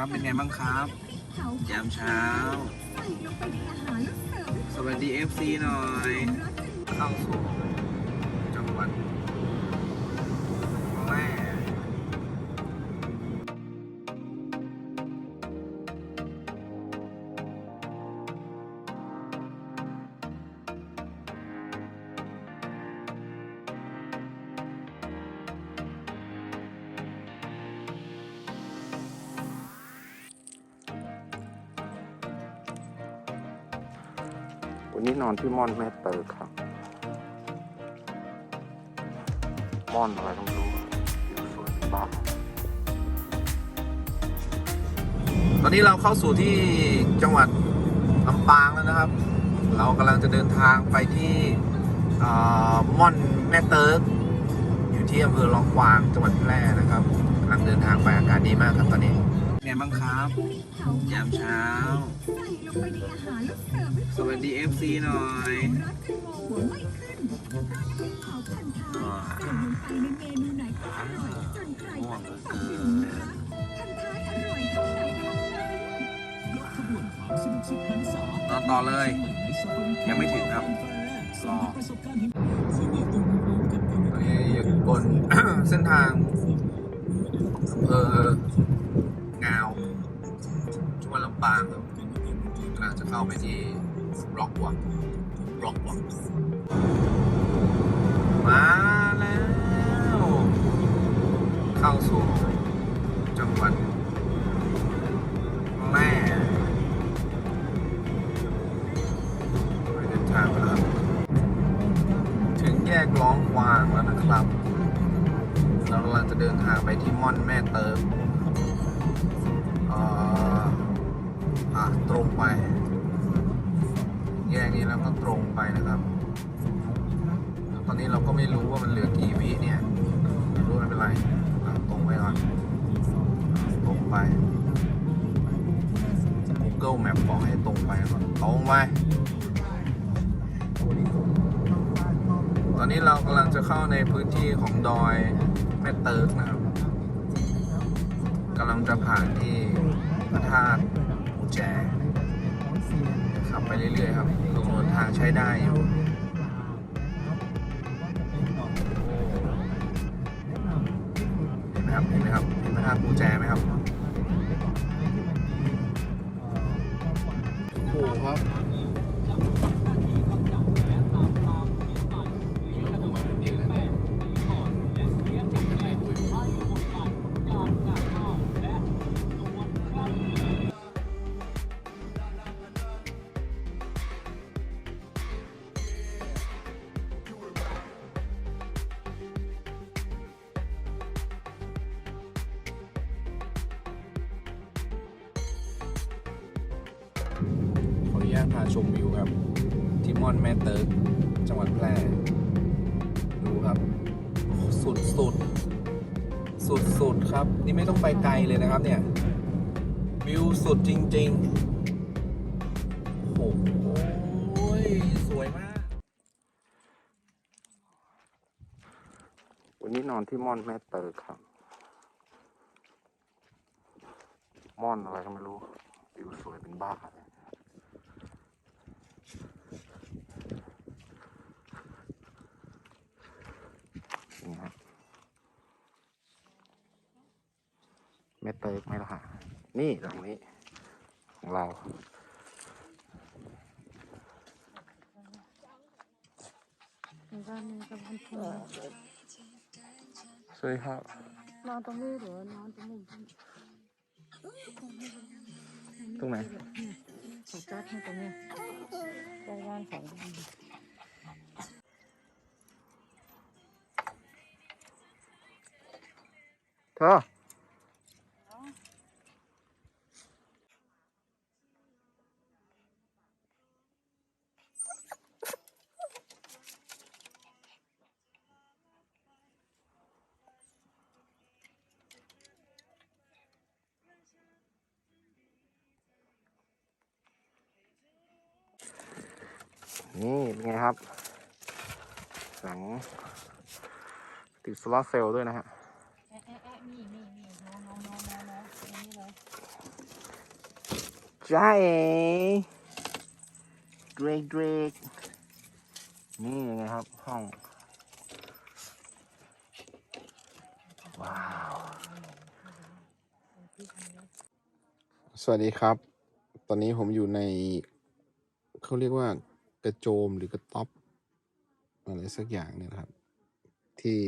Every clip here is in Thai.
ครับ เป็นไงบ้างครับยามเช้า สวัสดี FC หน่อยเข้าสู่ วันนี้นอนที่ม่อนแม่เตอครับม่อนอะไรก็ไม่รู้อยู่สวยเป็นบ้าตอนนี้เราเข้าสู่ที่จังหวัดลำปางแล้วนะครับ เรากำลังจะเดินทางไปที่ม่อนแม่เติร์กอยู่ที่อำเภอลองกวางจังหวัดแพร่นะครับกำลังเดินทางไปอากาศดีมากครับตอนนี้ ไงบ้างครับ ยามเช้า สวัสดี FC หน่อยอ่าง่วงเหลือเกินนอนต่อเลย ยังไม่ถึงครับรอตอนนี้อยู่บนเส้นทางอำเภอ เข้าไปที่บล็อกวังบล็อกวังมาแล้ว เข้าสู่จังหวัดแม่ไปเดินทางแล้วครับถึงแยกร้องวางแล้วนะครับ เรากำลังจะเดินทางไปที่ม่อนแม่เติมเอ่ออะตรงไป แยกนี้แล้วก็ตรงไปนะครับตอนนี้เราก็ไม่รู้ว่ามันเหลือกี่วิเนี่ยไม่รู้ไม่เป็นไรตรงไปก่อนตรงไป Google Map บอกให้ตรงไปก่อนตรงไปตอนนี้เรากำลังจะเข้าในพื้นที่ของดอยแม่เติร์กนะครับกำลังจะผ่านที่พระธาตุปูแจ ขับไปเรื่อยๆครับถนนทางใช้ได้อยู่เห็นไหมครับเห็นไหมครับเห็นพระธาตุปูแจไหมครับ พาชมวิวครับ ที่ม่อนแม่เติร์กจังหวัดแพร่ดูครับสุดสุดสุดสุดครับ นี่ไม่ต้องไปไกลเลยนะครับเนี่ย วิวสุดจริง ๆ โอ้โหสวยมาก วันนี้นอนที่ม่อนแม่เตอครับม่อนอะไรก็ไม่รู้อยู่สวยเป็นบ้าเลยนี่ครับ แม่เติร์กไหมล่ะฮะนี่ตรงนี้ ของเรา สวัสดีครับ นอนตรงนี้หรือนอนตรงนี้ตรงไหนถูกจัดให้ตรงนี้ใกล้บ้านของเธอ นี่เป็นไงครับแสงติดโซลาร์เซลล์ด้วยนะฮะแอะแอะแอะนี่นี่นี่น้องน้องน้องน้องน้องนี่เลยจ้าเอ๋เดรกเดรกนี่ยังไงครับ ห้อง ว้าว สวัสดีครับ ตอนนี้ผมอยู่ใน เขาเรียกว่า กระโจมหรือกระต๊อบอะไรสักอย่างเนี่ยครับ ที่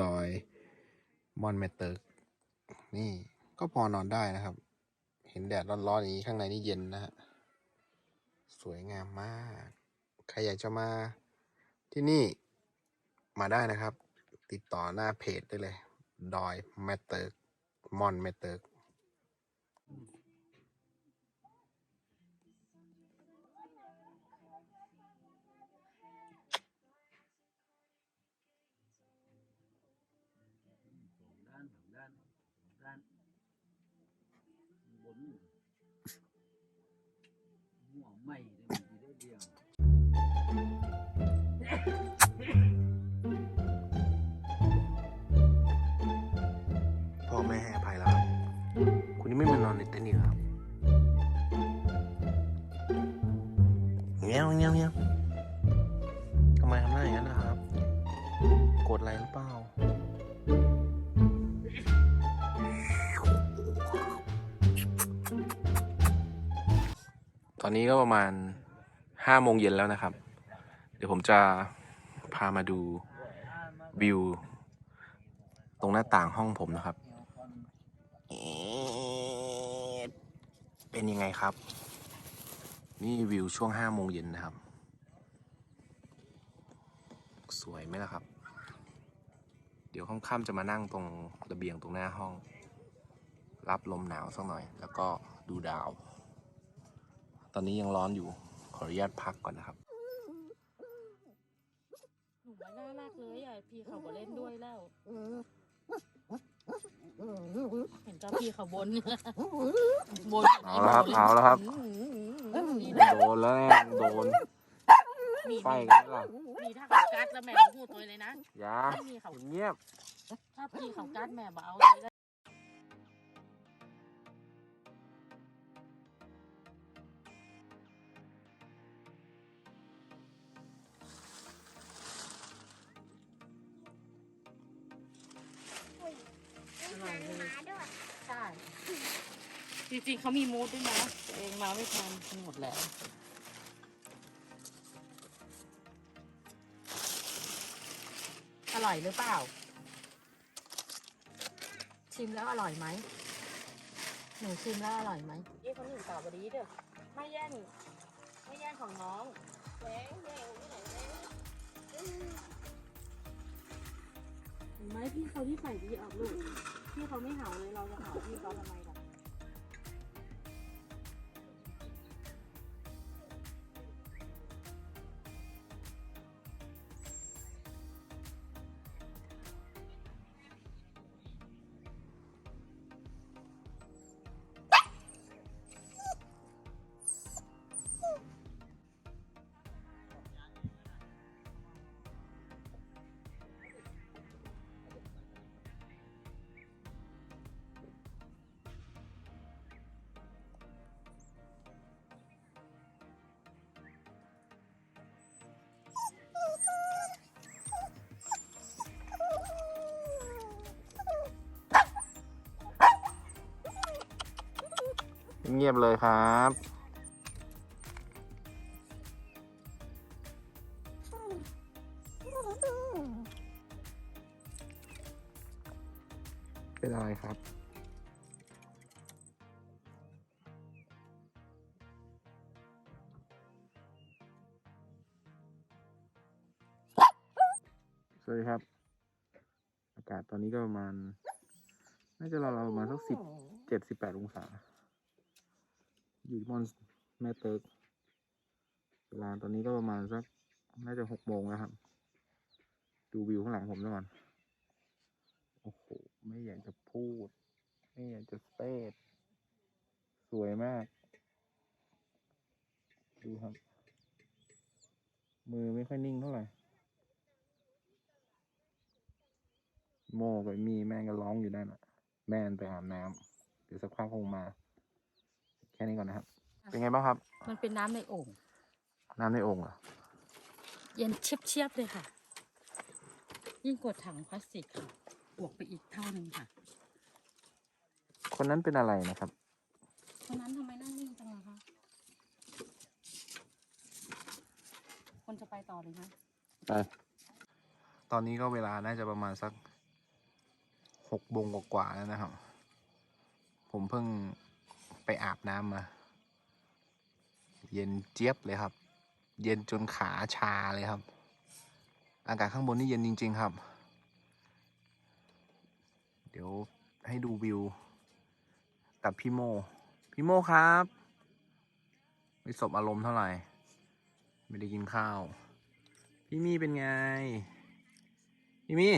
ดอยมอนแมเติร์กนี่ก็พอนอนได้นะครับ เห็นแดดร้อนๆอย่างนี้ข้างในนี่เย็นนะฮะสวยงามมาก ใครอยากจะมาที่นี่มาได้นะครับ ติดต่อหน้าเพจได้เลย ดอยแมตเติร์กมอนแมตเติร์ก นี้ก็ประมาณห้าโมงเย็นแล้วนะครับ เดี๋ยวผมจะพามาดูวิว ตรงหน้าต่างห้องผมนะครับเอ๊ะเป็นยังไงครับ นี่วิวช่วงห้าโมงเย็นนะครับ สวยไหมล่ะครับ เดี๋ยวค่ำๆจะมานั่งตรงระเบียงตรงหน้าห้อง รับลมหนาวสักหน่อย แล้วก็ดูดาว ตอนนี้ยังร้อนอยู่ ขออนุญาตพักก่อนนะครับ หนูไม่น่ารักเลยอะพี่เขาบอเล่นด้วยแล้ว เห็นเจ้าพี่เขาบนบนเอาแล้วครับเอาแล้วครับโดนแล้วแน่โดนมีไฟกันแล้วล่ะมีถ้าเขากัดแล้วแม่พูดตัวเลยนะอย่าไม่มีเขาเงียบ ถ้าพี่เขากัดแม่บเอาเลย นะอร่อยเลยใช่จริงๆเขามีมูดด้วยนะแต่เองมาไม่ทันหมดแล้วอร่อยหรือเปล่า ชิมแล้วอร่อยไหมหนูชิมแล้วอร่อยไหมยี่คนหนึ่งตอบบดีเด้อไม่แย่งไม่แย่งของน้องแย่งแย่งที่ไหนแย่งเห็นไหมพี่เขาที่ใส่ดีออกลูก พี่เขาไม่เห่าเลยเราจะเห่าพี่เขาทำไม เงียบเลยครับเป็นอะไรครับ สวัสดีครับ อากาศตอนนี้ก็ประมาณ น่าจะเราวๆประมาณสักสิบเจ็ดสิบแปดองศา อยู่ที่มอนแม่เติร์กเวลาตอนนี้ก็ประมาณสักน่าจะหกโมงแล้วครับ ดูวิวข้างหลังผมซะก่อน โอ้โห ไม่อยากจะพูด ไม่อยากจะเตดสวยมาก ดูครับ มือไม่ค่อยนิ่งเท่าไหร่ โมกับมีแม่งก็ร้องอยู่นั่นน่ะแม่นไปอาบน้เดี๋ยวสักพักคงมา แค่นี้ก่อนนะครับ เป็นไงบ้างครับ มันเป็นน้ำในโอ่ง น้ำในโอ่งเหรอ เย็นเชียบๆเลยค่ะ ยิ่งกว่าถังพลาสติกค่ะ บวกไปอีกเท่านึงค่ะ คนนั้นเป็นอะไรนะครับเพราะนั้นทำไมนั่งนิ่งจังล่ะคะ คนจะไปต่อเลยไหมไป ตอนนี้ก็เวลาน่าจะประมาณสักหกโมงกว่าๆแล้วนะครับ ผมเพิ่ง ไปอาบน้ำมา เย็นเจี๊ยบเลยครับ เย็นจนขาชาเลยครับ อากาศข้างบนนี่เย็นจริง ๆ ครับ เดี๋ยวให้ดูวิว กับพี่โม พี่โมครับไม่สบอารมณ์เท่าไหร่ ไม่ได้กินข้าว พี่มี่เป็นไง พี่มี่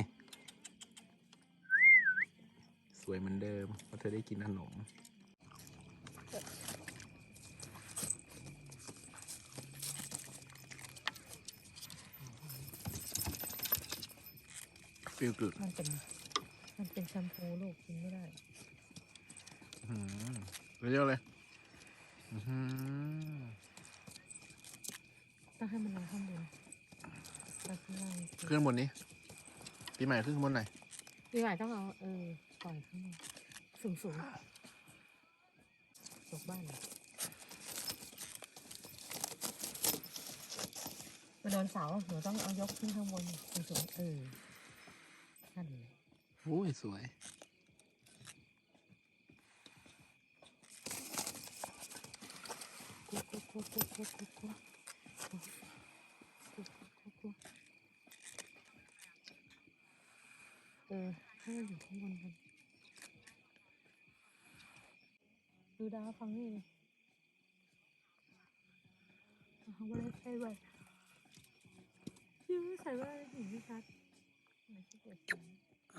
สวยเหมือนเดิมเพราะเธอได้กินขนม ฟิลกึดมันเป็น มันเป็นแชมพูลูกกินไม่ได้เร็วๆเลยอื้อหือต้องให้มันลงข้างบนไปข้างล่างขึ้นข้างบนนี้ปีใหม่ขึ้นข้างบนหน่อยพี่ใหม่ต้องเอาเออปล่อยข้างบนสูงสูงตกบ้านเหรอไปโดนเสาหนูต้องเอายกขึ้นข้างบนสูงสูงๆเออนั่นเลย โอ้ย สวยกุ๊กกุ๊กกุ๊กกุ๊กกุ๊กกุ๊กกุ๊กกุ๊กกุ๊กกุ๊กกุ๊กเออให้มันอยู่ข้างบนกันดูดาวฟังนี่เลยเขาไม่ได้ใส่แว่นพี่ไม่ใส่แว่นเห็นไม่ชัดไหนที่เดเสียง ต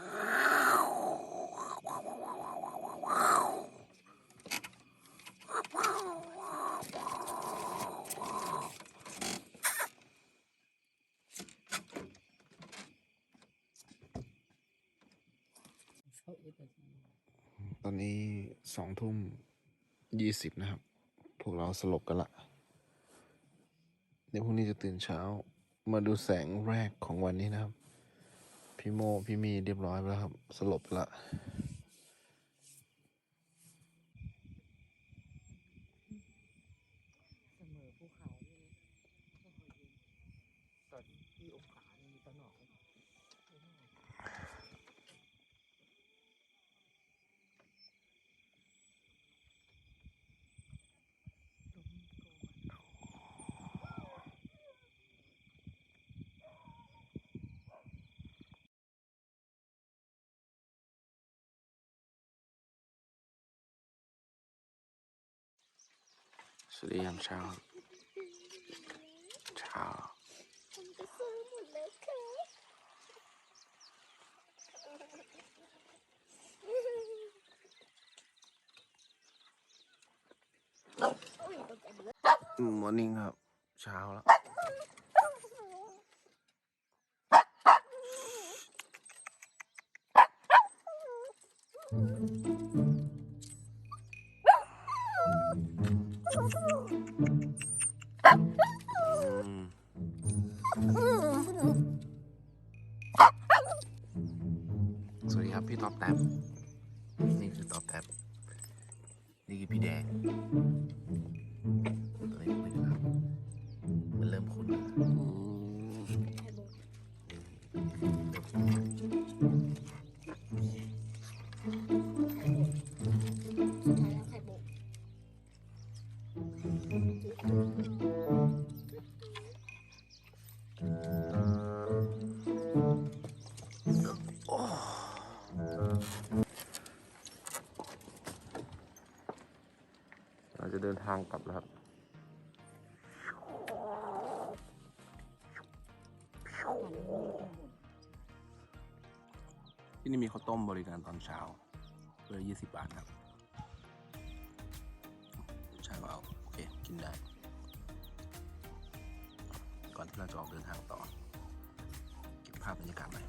อนนี้สองทุ่มยี่สิบนะครับ พวกเราสลบกันละเดี๋ยวพรุ่งนี้จะตื่นเช้า มาดูแสงแรกของวันนี้นะครับ พี่โมพี่มีเรียบร้อยไปแล้วครับ สลบไปละเสมอภูเขานี่นะก็เคยยืนตอนที่อกขามีตะหนอกเลย สวัสดียามเช้าเช้ามอร์นิ่งครับ เช้าแล้วสางกลับแล้วครับ ที่นี่มีข้าวต้มบริการตอนเช้าเพื่อ20บาทครับใช่ว่าโอเค กินได้ ก่อนที่เราจะออกเดินทางต่อ เก็บภาพบรรยากาศหน่อย